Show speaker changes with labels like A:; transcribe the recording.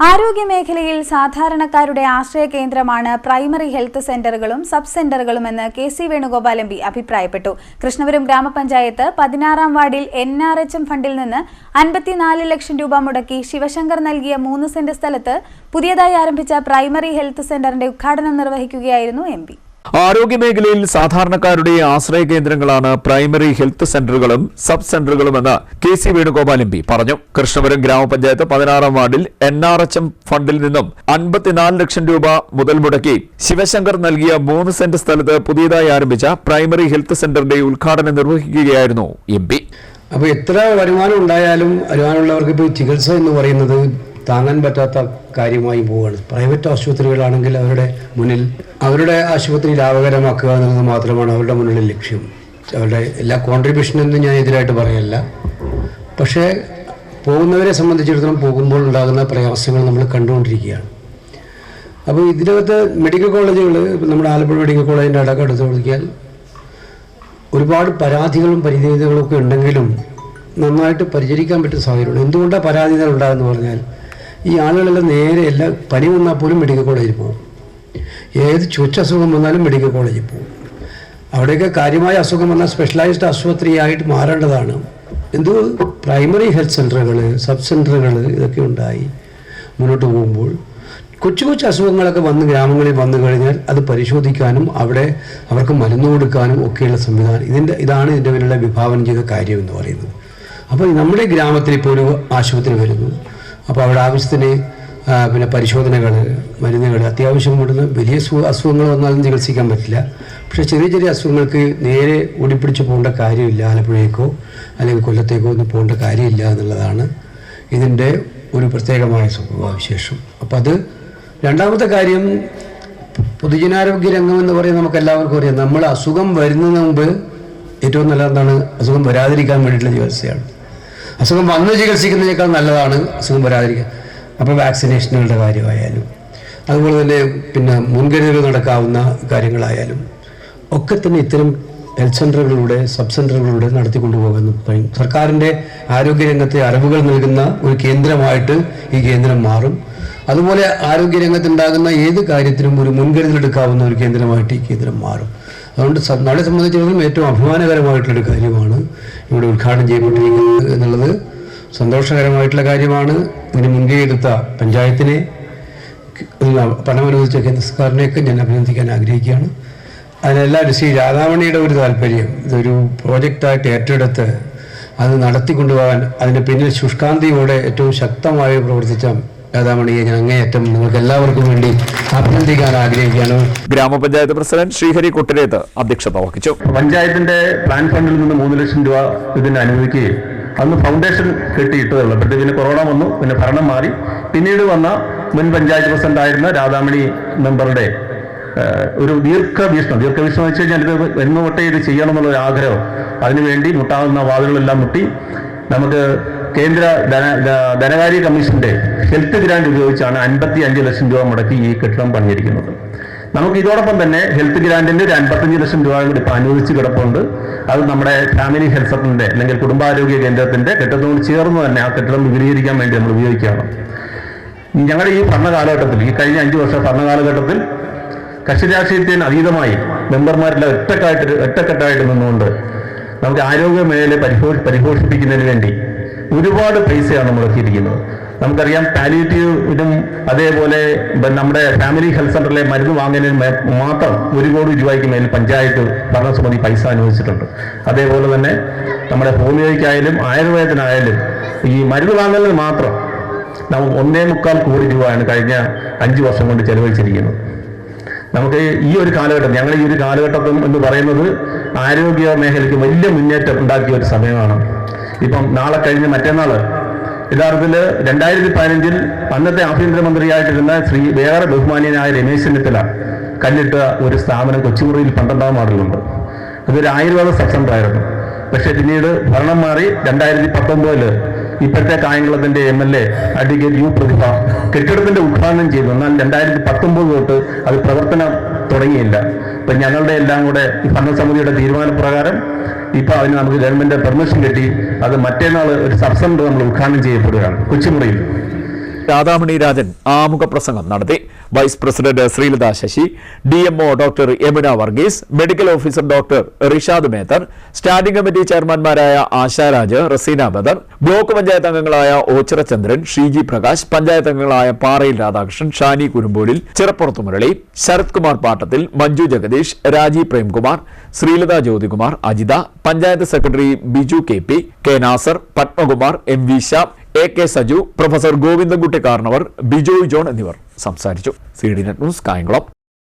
A: ആരോഗ്യമേഖലയിൽ സാധാരണക്കാരുടെ ആശ്രയ കേന്ദ്രമാണ് പ്രൈമറി ഹെൽത്ത് സെന്ററുകളും sub സെന്ററുകളുമെന്ന് K C Venugopal M P അഭിപ്രായപ്പെട്ടു. കൃഷ്ണപുരം ഗ്രാമപഞ്ചായത്ത് പതിനാറാം വാർഡിൽ എൻ ആർ എച്ച് എം ഫണ്ടിൽ നിന്ന് അൻപത്തിനാല് ലക്ഷം രൂപ മുടക്കി ശിവശങ്കർ നൽകിയ മൂന്ന് സെന്റ് സ്ഥലത്ത് പുതിയതായി ആരംഭിച്ച പ്രൈമറി ഹെൽത്ത് സെന്ററിന്റെ ഉദ്ഘാടനം നിർവഹിക്കുകയായിരുന്നു എം
B: ആരോഗ്യമേഖലയിൽ സാധാരണക്കാരുടെ ആശ്രയ കേന്ദ്രങ്ങളാണ് പ്രൈമറി ഹെൽത്ത് സെന്ററുകളും sub സെന്ററുകളുമെന്ന് K C Venugopal M P പറഞ്ഞു. കൃഷ്ണപുരം ഗ്രാമപഞ്ചായത്ത് പതിനാറാം വാർഡിൽ എൻ ആർ എച്ച് എം ഫണ്ടിൽ നിന്നും അൻപത്തിനാല് ലക്ഷം രൂപ മുതൽ മുടക്കി ശിവശങ്കർ നൽകിയ മൂന്ന് സെന്റ് സ്ഥലത്ത് പുതിയതായി ആരംഭിച്ച പ്രൈമറി ഹെൽത്ത് സെന്ററിന്റെ ഉദ്ഘാടനം നിർവഹിക്കുകയായിരുന്നു എം പി.
C: അപ്പോൾ എത്ര വരുമാനം ഉണ്ടായാലും വരുമാനമുള്ളവർക്ക് ഇപ്പോൾ ചികിത്സ എന്ന് പറയുന്നത് താങ്ങാൻ പറ്റാത്ത കാര്യമായി പോവുകയാണ്. പ്രൈവറ്റ് ആശുപത്രികളാണെങ്കിൽ അവരുടെ മുന്നിൽ അവരുടെ ആശുപത്രി ലാഭകരമാക്കുക എന്നുള്ളത് മാത്രമാണ് അവരുടെ മുന്നിലെ ലക്ഷ്യം. അവരുടെ എല്ലാ കോൺട്രിബ്യൂഷനൊന്നും ഞാൻ എതിരായിട്ട് പറയല്ല. പക്ഷേ പോകുന്നവരെ സംബന്ധിച്ചിടത്തോളം പോകുമ്പോൾ ഉണ്ടാകുന്ന പ്രയാസങ്ങൾ നമ്മൾ കണ്ടുകൊണ്ടിരിക്കുകയാണ്. അപ്പോൾ ഇതിനകത്ത് മെഡിക്കൽ കോളേജുകൾ നമ്മുടെ ആലപ്പുഴ മെഡിക്കൽ കോളേജിന്റെ അടക്കം എടുത്തു നോക്കിയാൽ ഒരുപാട് പരാതികളും പരിധികളും ഒക്കെ ഉണ്ടെങ്കിലും നന്നായിട്ട് പരിചരിക്കാൻ പറ്റുന്ന സാഹചര്യമുണ്ട്. എന്തുകൊണ്ടാണ് പരാതികൾ ഉണ്ടാകുന്ന പറഞ്ഞാൽ ഈ ആളുകളെല്ലാം നേരെ എല്ലാ പനി വന്നാൽ പോലും മെഡിക്കൽ കോളേജിൽ പോകും. ഏത് ചുറ്റസുഖം വന്നാലും മെഡിക്കൽ കോളേജിൽ പോകും. അവിടെയൊക്കെ കാര്യമായ അസുഖം വന്നാൽ സ്പെഷ്യലൈസ്ഡ് ആശുപത്രിയായിട്ട് മാറേണ്ടതാണ്. എന്ത് പ്രൈമറി ഹെൽത്ത് സെന്ററുകൾ സബ് സെന്ററുകൾ ഇതൊക്കെ ഉണ്ടായി മുന്നോട്ട് പോകുമ്പോൾ കൊച്ചു കൊച്ചു അസുഖങ്ങളൊക്കെ വന്ന് ഗ്രാമങ്ങളിൽ വന്നു കഴിഞ്ഞാൽ അത് പരിശോധിക്കാനും അവിടെ അവർക്ക് മരുന്ന് കൊടുക്കാനും ഒക്കെയുള്ള സംവിധാനം. ഇതിന്റെ ഇതാണ് ഇതിന്റെ മേലുള്ള വിഭാവനം ചെയ്ത കാര്യം എന്ന് പറയുന്നത്. അപ്പോൾ നമ്മുടെ ഗ്രാമത്തിൽ ഇപ്പോൾ ഒരു ആശുപത്രി വരുന്നു. അപ്പോൾ അവിടെ ആവശ്യത്തിന് പിന്നെ പരിശോധനകൾ മരുന്നുകൾ അത്യാവശ്യം കൂടുന്ന വലിയ അസു- അസുഖങ്ങൾ വന്നാലും ചികിത്സിക്കാൻ പറ്റില്ല. പക്ഷേ ചെറിയ ചെറിയ അസുഖങ്ങൾക്ക് നേരെ ഓടിപ്പിടിച്ച് പോകേണ്ട കാര്യമില്ല ആലപ്പുഴയേക്കോ അല്ലെങ്കിൽ കൊല്ലത്തേക്കോ ഒന്നും പോകേണ്ട കാര്യമില്ല എന്നുള്ളതാണ് ഇതിന്റെ ഒരു പ്രത്യേകമായ സ്വഭാവവിശേഷം. അപ്പോൾ അത് രണ്ടാമത്തെ കാര്യം പൊതുജനാരോഗ്യ രംഗം എന്ന് പറയുന്നത് നമുക്ക് എല്ലാവർക്കും അറിയാം. നമ്മൾ അസുഖം വരുന്നതിന് മുമ്പ് ഏറ്റവും നല്ല എന്താണ് അസുഖം വരാതിരിക്കാൻ വേണ്ടിയിട്ടുള്ള ചികിത്സയാണ്. അസുഖം വന്ന് ചികിത്സിക്കുന്നതിനേക്കാൾ നല്ലതാണ് അസുഖം വരാതിരിക്കുക അപ്പോൾ വാക്സിനേഷനുകളുടെ കാര്യമായാലും അതുപോലെ തന്നെ പിന്നെ മുൻകരുതലുകൾ നടക്കാവുന്ന കാര്യങ്ങളായാലും ഒക്കെ തന്നെ ഇത്തരം ഹെൽത്ത് സെന്ററുകളിലൂടെ സബ് സെന്ററുകളിലൂടെ നടത്തിക്കൊണ്ടുപോകുന്നു പറയും സർക്കാരിന്റെ ആരോഗ്യരംഗത്തെ അറിവുകൾ നൽകുന്ന ഒരു കേന്ദ്രമായിട്ട് ഈ കേന്ദ്രം മാറും. അതുപോലെ ആരോഗ്യരംഗത്തുണ്ടാകുന്ന ഏത് കാര്യത്തിനും ഒരു മുൻകരുതലെടുക്കാവുന്ന ഒരു കേന്ദ്രമായിട്ട് ഈ കേന്ദ്രം മാറും. അതുകൊണ്ട് നമ്മളെ സംബന്ധിച്ചിടത്തോളം ഏറ്റവും അഭിമാനകരമായിട്ടുള്ളൊരു കാര്യമാണ് ഇവിടെ ഉദ്ഘാടനം ചെയ്യപ്പെട്ടിരിക്കുന്നത് എന്നുള്ളത്. സന്തോഷകരമായിട്ടുള്ള കാര്യമാണ്. ഇതിന് മുൻകൈ എടുത്ത പഞ്ചായത്തിനെ പണമനുവദിച്ച കേന്ദ്ര സർക്കാരിനെയൊക്കെ ഞാൻ അഭിനന്ദിക്കാൻ ആഗ്രഹിക്കുകയാണ്. അതിനെല്ലാം ശ്രീ രാധാമണിയുടെ ഒരു താല്പര്യം ഇതൊരു പ്രോജക്റ്റായിട്ട് ഏറ്റെടുത്ത് അത് നടത്തിക്കൊണ്ടുപോകാൻ അതിന്റെ പിന്നിൽ ശുഷ്കാന്തിയോടെ ഏറ്റവും ശക്തമായി പ്രവർത്തിച്ച രാധാമണിയെ ഞാൻ അങ്ങേയറ്റം നിങ്ങൾക്ക് എല്ലാവർക്കും വേണ്ടി അഭിനന്ദിക്കാൻ ആഗ്രഹിക്കുകയാണ്.
B: ഗ്രാമപഞ്ചായത്ത് പ്രസിഡന്റ് ശ്രീഹരി കൊട്ടിരേത്ത് അധ്യക്ഷത വഹിച്ചു.
D: പഞ്ചായത്തിന്റെ പ്ലാൻ ഫണ്ടിൽ നിന്ന് മൂന്ന് ലക്ഷം രൂപ ഇതിന് അനുവദിക്കുകയും അന്ന് ഫൗണ്ടേഷൻ കെട്ടിയിട്ടതേ ഉള്ളൂ പക്ഷേ പിന്നെ കൊറോണ വന്നു പിന്നെ ഭരണം മാറി. പിന്നീട് വന്ന മുൻ പഞ്ചായത്ത് പ്രസിഡന്റ് ആയിരുന്ന രാധാമണി മെമ്പറുടെ ഒരു ദീർഘവീക്ഷണം. ദീർഘവീക്ഷണം വെച്ച് കഴിഞ്ഞാൽ ഇത് വരുന്ന തൊട്ടേ ഇത് ചെയ്യണം എന്നുള്ള ഒരു ആഗ്രഹം അതിനുവേണ്ടി മുട്ടാവുന്ന വാതിലുകളെല്ലാം മുട്ടി. നമുക്ക് കേന്ദ്ര ധന ധനകാര്യ കമ്മീഷന്റെ ഹെൽത്ത് ഗ്രാന്റ് ഉപയോഗിച്ചാണ് അൻപത്തി അഞ്ച് ലക്ഷം രൂപ മുടക്കി ഈ കെട്ടിടം പണിയിരിക്കുന്നത് നമുക്ക് ഇതോടൊപ്പം തന്നെ ഹെൽത്ത് ഗ്രാന്റിന്റെ ഒരു അൻപത്തഞ്ച് ലക്ഷം രൂപ കൂടി ഇപ്പൊ അനുവദിച്ച് കിടപ്പുണ്ട്. അത് നമ്മുടെ ഫാമിലി ഹെൽത്ത് സെന്ററിന്റെ അല്ലെങ്കിൽ കുടുംബാരോഗ്യ കേന്ദ്രത്തിന്റെ കെട്ടിടത്തോട് ചേർന്ന് തന്നെ ആ കെട്ടിടം വിപുലീകരിക്കാൻ വേണ്ടി നമ്മൾ ഉപയോഗിക്കുകയാണ്. ഞങ്ങളുടെ ഈ ഭരണകാലഘട്ടത്തിൽ ഈ കഴിഞ്ഞ അഞ്ചു വർഷ ഭരണകാലഘട്ടത്തിൽ കക്ഷി രാഷ്ട്രീയത്തിന് അതീതമായി മെമ്പർമാരെല്ലാം ഒറ്റക്കായിട്ട് ഒറ്റക്കെട്ടായിട്ട് നിന്നുകൊണ്ട് നമുക്ക് ആരോഗ്യ മേഖലയെ പരിപോ പരിപോഷിപ്പിക്കുന്നതിന് വേണ്ടി ഒരുപാട് പൈസയാണ് മുടക്കിയിരിക്കുന്നത് നമുക്കറിയാം പാലിയേറ്റീവിനും അതേപോലെ നമ്മുടെ ഫാമിലി ഹെൽത്ത് സെന്ററിലെ മരുന്ന് വാങ്ങുന്നതിന് മാത്രം ഒരു കോടി രൂപയ്ക്ക് മേൽ പഞ്ചായത്ത് ഭരണസമിതി പൈസ അനുവദിച്ചിട്ടുണ്ട്. അതേപോലെ തന്നെ നമ്മുടെ ഹോമിയോയ്ക്കായാലും ആയുർവേദത്തിനായാലും ഈ മരുന്ന് വാങ്ങലിന് മാത്രം നമുക്ക് ഒന്നേ മുക്കാൽ കോടി രൂപയാണ് കഴിഞ്ഞ അഞ്ച് വർഷം കൊണ്ട് ചെലവഴിച്ചിരിക്കുന്നത്. നമുക്ക് ഈ ഒരു കാലഘട്ടം ഞങ്ങൾ ഈ ഒരു കാലഘട്ടം എന്ന് പറയുന്നത് ആരോഗ്യ മേഖലയ്ക്ക് വലിയ മുന്നേറ്റം ഉണ്ടാക്കിയ ഒരു സമയമാണ്. ഇപ്പം നാളെ കഴിഞ്ഞ് മറ്റന്നാൾ. യഥാർത്ഥത്തിൽ രണ്ടായിരത്തി പതിനഞ്ചിൽ അന്നത്തെ ആഭ്യന്തരമന്ത്രിയായിട്ടിരുന്ന ശ്രീ വേറെ ബഹുമാനീയനായ രമേശ് ചെന്നിത്തല കല്ലിട്ട ഒരു സ്ഥാപനം കൊച്ചുമുറിയിൽ പന്ത്രണ്ടാം വാർഡിലുണ്ട്. അതൊരു ആയുർവേദ സബ്സെന്ററായിരുന്നു പക്ഷേ പിന്നീട് ഭരണം മാറി രണ്ടായിരത്തി പത്തൊമ്പതിൽ ഇപ്പോഴത്തെ കായംകുളത്തിന്റെ M L A advocate U Prathibha കെട്ടിടത്തിന്റെ ഉദ്ഘാടനം ചെയ്തു. എന്നാൽ രണ്ടായിരത്തി പത്തൊമ്പത് തൊട്ട് അത് പ്രവർത്തനം തുടങ്ങിയില്ല. അപ്പം ഞങ്ങളുടെ എല്ലാം കൂടെ ഭരണസമിതിയുടെ തീരുമാനപ്രകാരം ഇപ്പൊ അതിന് നമുക്ക് ഗവൺമെന്റ് പെർമിഷൻ കിട്ടി. അത് മറ്റേനാൾ ഒരു സബ് നമ്മൾ ഉദ്ഘാടനം ചെയ്യപ്പെടുകയാണ്. കൊച്ചുമുറിയിൽ.
B: രാധാമണി രാജൻ ആമുഖ പ്രസംഗം നടത്തി. Vice president Sreelatha Sasi D M O doctor Yamuna Varghese medical officer doctor Rishad Methar standing committee ചെയർമാൻമാരായ Asharaj Raseena Badar block panchayat അംഗങ്ങളായ ഓച്ചിറ ചന്ദ്രൻ ഷീജി പ്രകാശ് പഞ്ചായത്ത് അംഗങ്ങളായ പാറയിൽ രാധാകൃഷ്ണൻ ഷാനി കുരുമ്പോലിൽ ചിറപ്പുറത്ത് മുരളി ശരത് കുമാർ പാട്ടത്തിൽ Manju Jagadeesh Rajeev Premkumar Sreelatha Jyothikumar Ajitha panchayat secretary Biju K P K Nasar Padmakumar M V Shyam A K Saju professor Govindankutty Karnavar Bijoy John എന്നിവർ സംസാരിച്ചു. C D net news Kayamkulam.